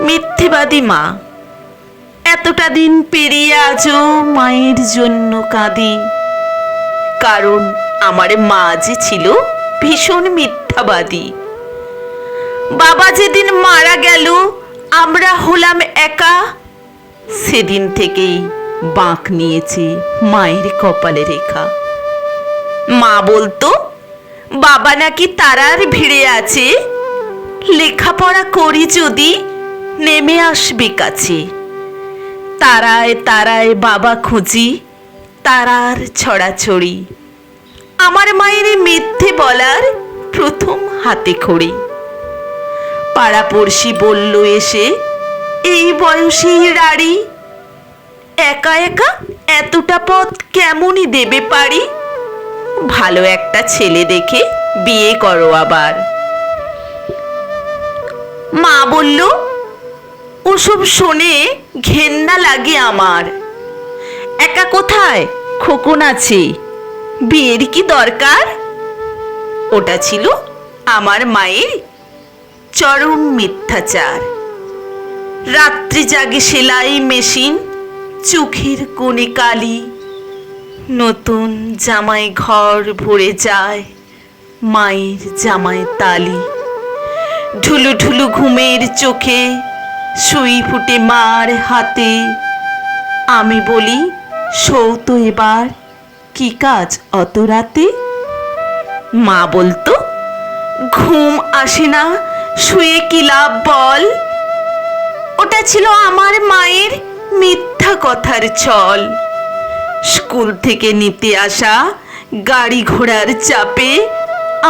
মিথ্যাবাদী মা। এতটা দিন পেরিয়ে আজও মায়ের জন্য কাঁদি। কারণ আমার মা যে ছিল ভীষণ মিথ্যাবাদী। বাবা যেদিন মারা গেল, আমরা হলাম একা। সেদিন থেকেই বাঁক নিয়েছে মায়ের কপালে রেখা। মা বলতো, বাবা নাকি তারার ভিড়ে আছে। লেখাপড়া করি যদি নেমে আসবে কাছে। তারায় তারায় বাবা খুঁজি, তারার ছড়াছড়ি। আমার মায়ের মিথ্যে বলার প্রথম হাতে খড়ি। পাড়াপড়শি বলল এসে, এই বয়সী রাড়ি, একা একা এতটা পথ কেমনই দেবে পারি ভালো একটা ছেলে দেখে বিয়ে করো আবার। মা বলল ওসব শোনে ঘেন্না লাগে আমার। একা কোথায়? খোকন আছে। বিয়ের কি দরকার? ওটা ছিল আমার মায়ের চরম মিথ্যাচার। রাত্রি জাগে সেলাই মেশিন, চোখের কোণে কালি। নতুন জামাই ঘর ভরে যায় মায়ের জামাই তালি। ঢুলু ঢুলু ঘুমের চোখে সুই ফুটে মার হাতে। আমি বলি সৌত এবার, কি কাজ অত রাতে? মা বলতো, ঘুম আসে না, শুয়ে কি লাভ বল? ওটা ছিল আমার মায়ের মিথ্যা কথার ছল স্কুল থেকে নিতে আসা গাড়ি ঘোড়ার চাপে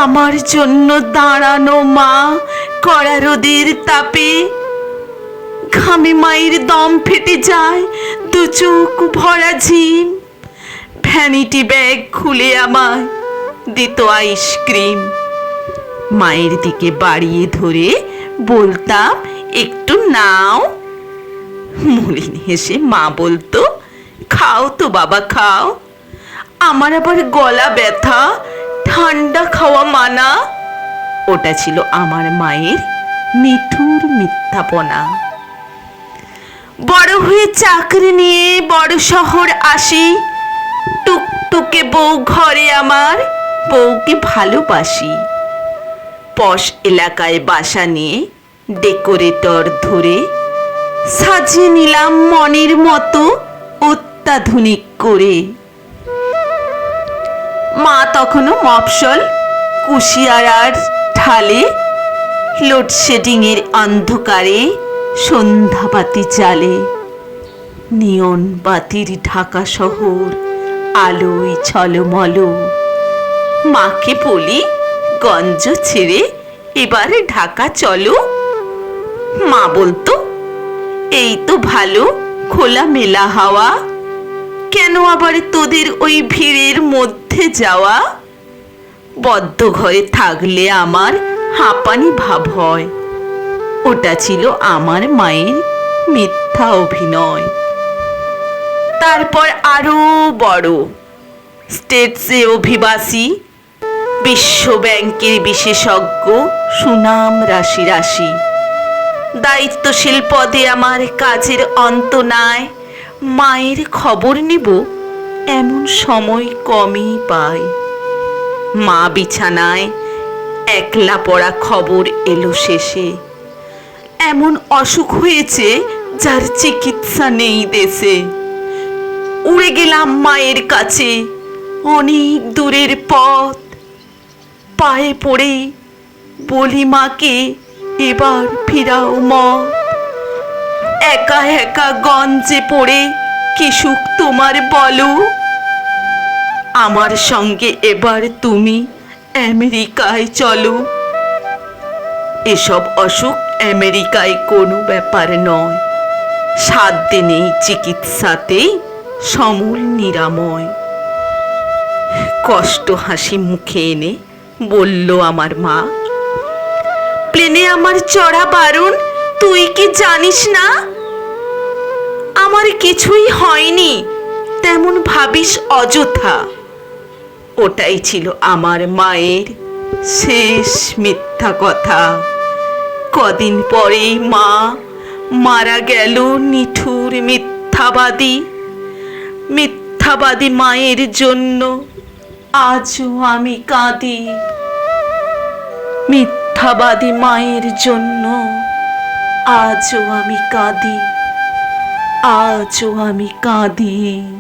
আমার জন্য দাঁড়ানো মা কড়া রোদের তাপে। ঘামে মায়ের দম ফেটে যায়, দু চোখ ভরা ঝিম। ভ্যানিটি ব্যাগ খুলে আমায় দিত আইসক্রিম মায়ের দিকে বাড়িয়ে ধরে বলতাম, একটু নাও। মলিন হেসে মা বলতো, খাও তো বাবা, খাও। আমার আবার গলা ব্যথা, ঠান্ডা খাওয়া মানা। ওটা ছিল আমার মায়ের নিঠুর মিথ্যাপনা। বড় হয়ে চাকরি নিয়ে বড় শহর আসি। টুকটুকে বউ ঘরে আমার, বউকে ভালোবাসি। পশ এলাকায় বাসা নিয়ে ডেকোরেটর ধরে সাজিয়ে নিলাম মনের মতো অত্যাধুনিক করে। মা তখনও মফসল কুশিয়ারার ঢালে লোডশেডিংয়ের অন্ধকারে সন্ধ্যাবাতি চালে, নিয়ন বাতির ঢাকা শহর, আলোয় ছলমল মাকে বলি, গঞ্জ ছেড়ে এবারে ঢাকা চলো। মা বলতো, এই তো ভালো খোলা মেলা হাওয়া। কেন আবার তোদের ওই ভিড়ের মধ্যে যাওয়া? বদ্ধ ঘরে থাকলে আমার হাঁপানি ভাব হয়। ওটা ছিল আমার মায়ের মিথ্যা অভিনয়। তারপর আরও বড়। স্টেটসে অভিবাসী, বিশ্ব ব্যাংকের বিশেষজ্ঞ সুনাম রাশি রাশি। দায়িত্বশীল পদে আমার কাজের অন্ত নাই, মায়ের খবর নিব এমন সময় কমই পাই। মা বিছানায় একলা পড়া খবর এলো শেষে। এমন অসুখ হয়েছে যার চিকিৎসা নেই দেশে। উড়ে গেলাম মায়ের কাছে, অনেক দূরের পথ। পায়ে পড়ে বলি মাকে, এবার ফিরাও ম। একা একা গঞ্জে পড়ে, কি সুখ তোমার বলো? আমার সঙ্গে এবার তুমি আমেরিকায় চলো। এসব অসুখ আমেরিকায় কোনো ব্যাপার নয়। সাত দিনেই চিকিৎসাতেই সমূল নিরাময়। কষ্ট হাসি মুখে এনে বলল আমার মা, প্লেনে আমার চড়া বারণ তুই কি জানিস না? আমার কিছুই হয়নি, তেমন ভাবিস অযথা। ওটাই ছিল আমার মায়ের শেষ মিথ্যা কথা। কদিন পরেই মা মারা গেল নিঠুর মিথ্যাবাদী। মিথ্যাবাদী মায়ের জন্য আজও আমি কাঁদি। মিথ্যাবাদী মায়ের জন্য আজও আমি কাঁদি। আজও আমি কাঁদি।